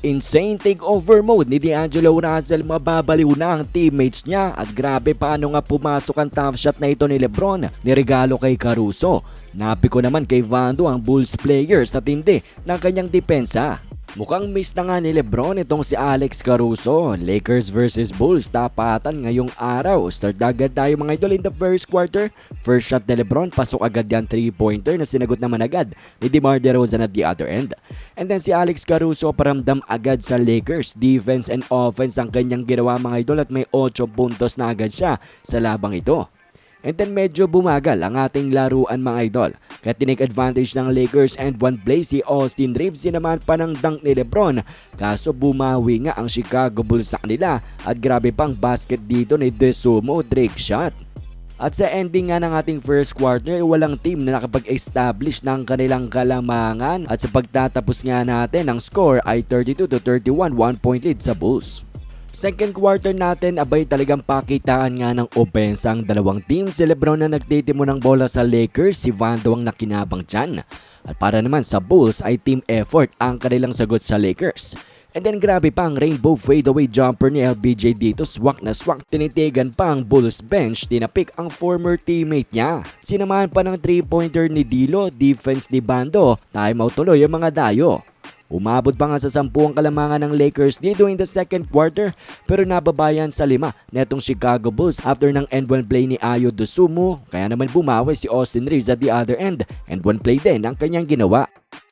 Insane takeover mode ni D'Angelo Russell mababaliw na ang teammates niya at grabe paano nga pumasok ang top shot na ito ni Lebron ni regalo kay Caruso. Napi ko naman kay Vando ang Bulls players na tindi ng kanyang depensa. Mukhang miss na nga ni Lebron itong si Alex Caruso. Lakers versus Bulls tapatan ngayong araw. Start agad tayo mga idol in the first quarter. First shot ni Lebron, pasok agad yan 3-pointer na sinagot naman agad ni DeMar DeRozan at the other end. And then si Alex Caruso paramdam agad sa Lakers. Defense and offense ang kanyang ginawa mga idol at may 8 puntos na agad siya sa labang ito. And then medyo bumagal ang ating laruan mga idol. Kaya tinake advantage ng Lakers and one play si Austin Reeves sinaman pa ng dunk ni Lebron. Kaso bumawi nga ang Chicago Bulls sa kanila at grabe pang basket dito ni Desumo Drake shot. At sa ending nga ng ating first quarter, walang team na nakapag-establish ng kanilang kalamangan at sa pagtatapos nga natin, ang score ay 32 to 31, 1 point lead sa Bulls. Second quarter natin, abay talagang pakitaan nga ng opensa ang dalawang team. Si Lebron na nagtitimo ng bola sa Lakers, si Vando ang nakinabang dyan. At para naman sa Bulls ay team effort ang kanilang sagot sa Lakers. And then grabe pa ang rainbow fadeaway jumper ni LBJ dito swak na swak tinitigan pa ang Bulls bench tinapik ang former teammate niya. Sinamahan pa ng 3-pointer ni Dilo, defense ni Bando, timeout tuloy ang mga dayo. Umabot pa nga sa 10 ang kalamangan ng Lakers dito in the second quarter pero nababayan sa lima netong Chicago Bulls after ng end one play ni Ayo Dosumo kaya naman bumawi si Austin Reeves at the other end and one play din ang kanyang ginawa.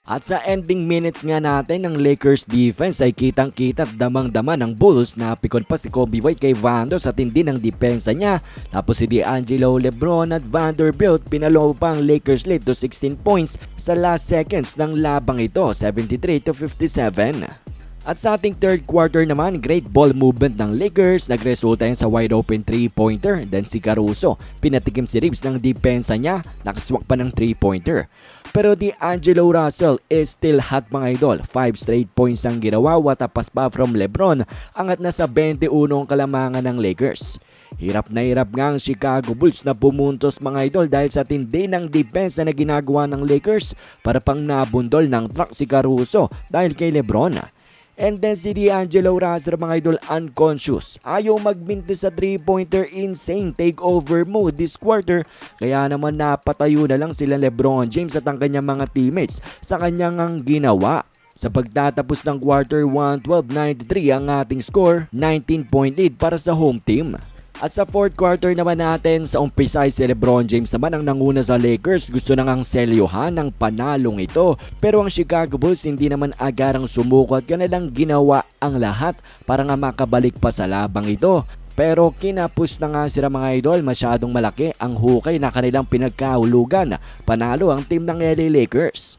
At sa ending minutes nga natin ng Lakers defense ay kitang kita at damang-dama ng Bulls na pikon pa si Kobe White kay Vando sa tindi ng depensa niya. Tapos si D'Angelo Lebron at Vanderbilt pinalo pa ang Lakers lead to 16 points sa last seconds ng labang ito 73 to 57. At sa ating third quarter naman, great ball movement ng Lakers. Nagresulta yan sa wide open 3-pointer. Then si Caruso, pinatikim si Reeves ng depensa niya. Nakaswak pa ng 3-pointer. Pero di Angelo Russell is still hot mga idol. 5 straight points ang ginawa. Watapas pa from Lebron. Angat na sa 21 ang kalamangan ng Lakers. Hirap na hirap nga ang Chicago Bulls na pumuntos mga idol dahil sa tindi ng depensa na ginagawa ng Lakers para pang nabundol ng truck si Caruso dahil kay Lebron. And then si D'Angelo Russell mga idol unconscious. Ayaw magminti sa 3-pointer insane takeover mode this quarter. Kaya naman napatayo na lang sila Lebron James at ang kanyang mga teammates sa kanyang ang ginawa. Sa pagtatapos ng quarter 1, 12-93 ang ating score, 19 point lead para sa home team. At sa fourth quarter naman natin, sa umpisa ay si Lebron James naman ang nanguna sa Lakers. Gusto na ngang selyohan ng panalong ito. Pero ang Chicago Bulls hindi naman agarang sumuko at kanilang ginawa ang lahat para nga makabalik pa sa labang ito. Pero kinapos na nga sila mga idol, masyadong malaki ang hukay na kanilang pinagkahulugan. Panalo ang team ng LA Lakers.